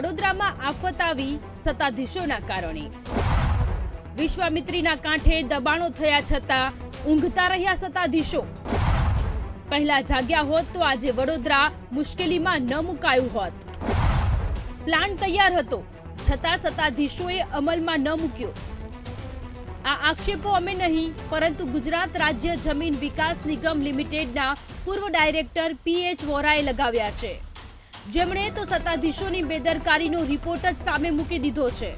વડોદરામાં આફત આવી સત્તાધીશોના કારણે. વિશ્વામિત્રીના કાંઠે દબાણો થયા છતાં ઊંઘતા રહ્યા સત્તાધીશો. પહેલા જાગ્યા હોત તો આજે વડોદરા મુશ્કેલીમાં ન મુકાયું હોત. પ્લાન તૈયાર હતો, છતાં સત્તાધીશોએ અમલમાં ન મૂક્યો. આ આક્ષેપો અમે નહીં, પરંતુ ગુજરાત રાજ્ય જમીન વિકાસ નિગમ લિમિટેડના પૂર્વ ડાયરેક્ટર પીએચ વોરાએ લગાવ્યા છે. જેમણે તો સત્તાધીશોની બેદરકારીનો રિપોર્ટ જ સામે મૂકી દીધો છે.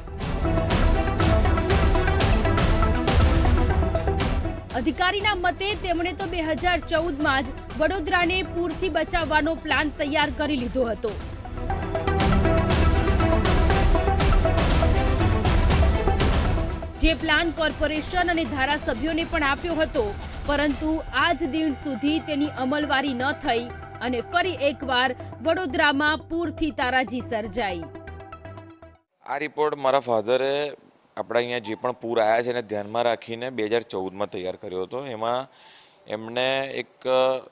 અધિકારીના મતે તેમણે તો બે હજાર ચૌદમાં જ વડોદરાને પૂરથી બચાવવાનો પ્લાન તૈયાર કરી લીધો હતો. જે પ્લાન કોર્પોરેશન અને ધારાસભ્યોને પણ આપ્યો હતો, પરંતુ આજ દિન સુધી તેની અમલવારી ન થઈ. અને ફરી એકવાર વડોદરામાં પૂરથી તારાજી સર્જાઈ. આ રિપોર્ટ મારા ફાધરે આપણા અહીંયા જે પણ પૂર આવ્યા છે એને ધ્યાનમાં રાખીને બે હજાર ચૌદમાં તૈયાર કર્યો હતો. એમાં એમણે એક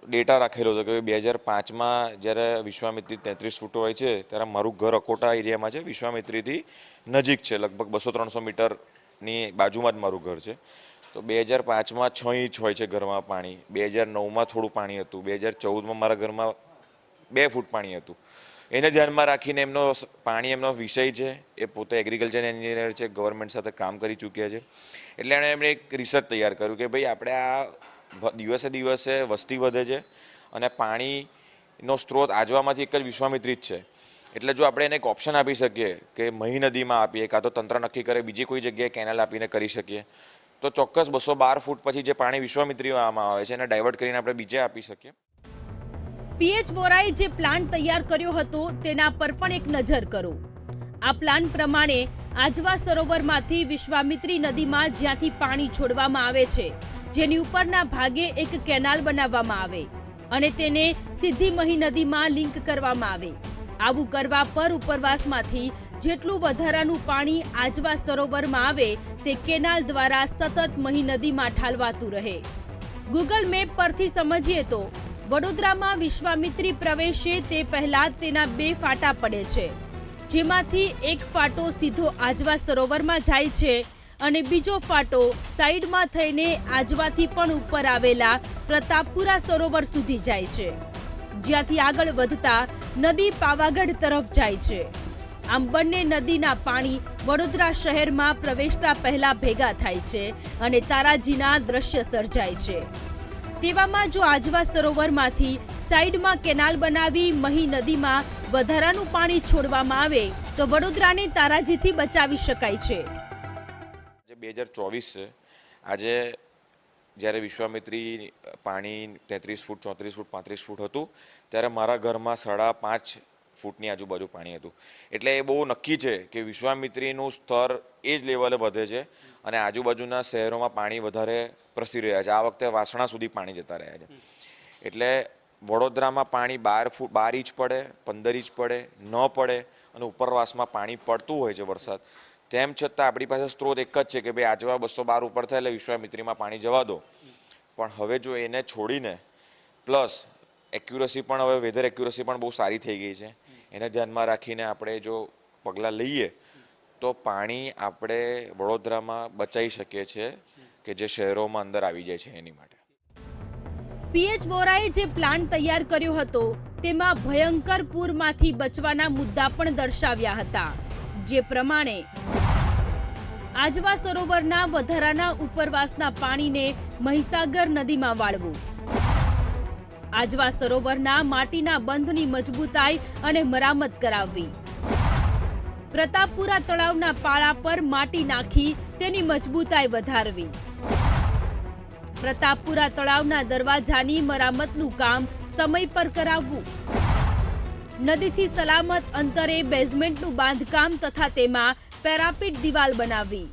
ડેટા રાખેલો હતો કે બે હજાર પાંચમાં જ્યારે વિશ્વામિત્રી તેત્રીસ ફૂટ હોય છે ત્યારે મારું ઘર અકોટા એરિયામાં છે. વિશ્વામિત્રીથી નજીક છે, લગભગ બસો ત્રણસો મીટરની બાજુમાં જ મારું ઘર છે. તો બે હજાર પાંચમાં છ ઇંચ હોય છે ઘરમાં પાણી. બે હજાર નવમાં થોડું પાણી હતું. બે હજાર ચૌદમાં મારા ઘરમાં બે ફૂટ પાણી હતું. એને ધ્યાનમાં રાખીને એમનો પાણી એમનો વિષય છે. એ પોતે એગ્રીકલ્ચર એન્જિનિયર છે ગવર્મેન્ટ સાથે કામ કરી ચૂક્યા છે. એટલે એણે એમણે એક રિસર્ચ તૈયાર કર્યું કે ભાઈ આપણે આ દિવસે દિવસે વસ્તી વધે છે અને પાણીનો સ્ત્રોત આજવામાંથી એક જ વિશ્વામિત્રી જ છે. એટલે જો આપણે એને એક ઓપ્શન આપી શકીએ કે મહી નદીમાં આપીએ, કાં તો તંત્ર નક્કી કરે, બીજી કોઈ જગ્યાએ કેનાલ આપીને કરી શકીએ તો ચોક્કસ બસો બાર ફૂટ પછી જે પાણી વિશ્વામિત્રીમાં આવે છે એને ડાયવર્ટ કરીને આપણે બીજે આપી શકીએ. પીએચ વોરાએ જે પ્લાન તૈયાર કર્યો હતો તેના પર પણ એક નજર કરો. આ પ્લાન પ્રમાણે આજવા સરોવરમાંથી વિશ્વામિત્રી નદીમાં જ્યાંથી પાણી છોડવામાં આવે છે, જેની ઉપરના ભાગે એક કેનાલ બનાવવામાં આવે અને તેને સિદ્ધિમહી નદીમાં લિંક કરવામાં આવે. આવું કરવા પર ઉપરવાસમાંથી જેટલું વધારાનું પાણી આજવા સરોવરમાં આવે તે કેનાલ દ્વારા સતત મહી નદીમાં ઠાલવાતું રહે. ગૂગલ મેપ પરથી સમજીએ તો, વડોદરામાં વિશ્વામિત્રી પ્રવેશે તે પહેલા તેના બે ફાટા પડે છે. જેમાંથી એક ફાટો સીધો આજવા સરોવરમાં જાય છે અને બીજો ફાટો સાઈડમાં થઈને આજવાથી પણ ઉપર આવેલા પ્રતાપપુરા સરોવર સુધી જાય છે. જ્યાંથી આગળ વધતા નદી પાવાગઢ તરફ જાય છે. આમ બંને નદીના પાણી વડોદરા શહેરમાં પ્રવેશતા પહેલા ભેગા થાય છે અને તારાજીના દ્રશ્ય સર્જાય છે. તેવામાં જો આજવા સરોવરમાંથી સાઈડમાં કેનાલ બનાવી મહી નદીમાં વધારાનું પાણી છોડવામાં આવે, તો વડોદરાને તારાજીથી બચાવી શકાય છે. બે હજાર ચોવીસ આજે જ્યારે વિશ્વામિત્રી પાણી તેત્રીસ ફૂટ, ચોત્રીસ ફૂટ, પાંત્રીસ ફૂટ હતું ત્યારે મારા ઘરમાં સાડા પાંચ ફૂટની આજુબાજુ પાણી હતું. એટલે એ બહુ નક્કી છે કે વિશ્વામિત્રીનું સ્તર એ જ લેવલે વધે છે અને આજુબાજુના શહેરોમાં પાણી વધારે પ્રસરી રહ્યા છે. આ વખતે વાસણા સુધી પાણી જતા રહ્યા છે. એટલે વડોદરામાં પાણી બાર ફૂટ, બાર ઇંચ પડે, પંદર ઇંચ પડે, ન પડે અને ઉપરવાસમાં પાણી પડતું હોય છે વરસાદ. તેમ છતાં આપણી પાસે સ્ત્રોત એક જ છે કે ભાઈ આજવા બસો બાર ઉપર થાય એટલે વિશ્વામિત્રીમાં પાણી જવા દો. પણ હવે જો એને છોડીને, પ્લસ એક્યુરસી પણ હવે વેધર એક્યુરસી પણ બહુ સારી થઈ ગઈ છે. એને ધ્યાનમાં રાખીને આપણે જો પગલાં લઈએ, તો પાણી આપણે વડોદરામાં બચાવી શકીએ છીએ કે જે શહેરોમાં અંદર આવી જાય છે એની માટે. પીએચ વોરાએ જે પ્લાન તૈયાર કર્યો હતો, તેમાં ભયંકર પૂરમાંથી બચવાના મુદ્દા પણ દર્શાવ્યા હતા. જે પ્રમાણે આજવા સરોવરના વધારાના ઉપરવાસના પાણીને મહીસાગર નદીમાં વાળવું. આજવા સરોવરના માટીના બંધની મજબૂતાઈ અને મરામત કરાવવી. પ્રતાપપુરા તળાવના પાળા પર માટી નાખી તેની મજબૂતાઈ વધારવી. પ્રતાપપુરા તળાવના દરવાજાની મરામતનું કામ સમય પર કરાવવું. નદીથી સલામત અંતરે બેઝમેન્ટનું બાંધકામ તથા તેમાં પેરાપીટ દિવાલ બનાવવી.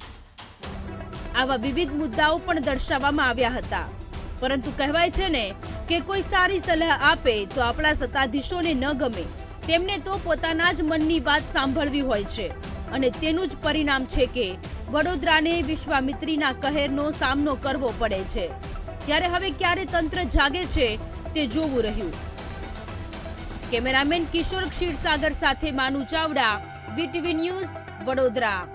આવા વિવિધ મુદ્દાઓ પણ દર્શાવવામાં આવ્યા હતા. પરંતુ કહેવાય છે ને કે કોઈ સારી સલાહ આપે તો આપણા સત્તાધીશોને ન ગમે. તેમને તો પોતાના જ મનની વાત સાંભળવી હોય છે. અને તેનું જ પરિણામ છે કે વડોદરાને વિશ્વામિત્રીના કહેરનો સામનો કરવો પડે છે. ત્યારે હવે ક્યારે તંત્ર જાગે છે તે જોવું રહ્યું. કેમેરામેન કિશોર ક્ષીરસાગર સાથે માનુ ચાવડા વીટીવી ન્યૂઝ, વડોદરા.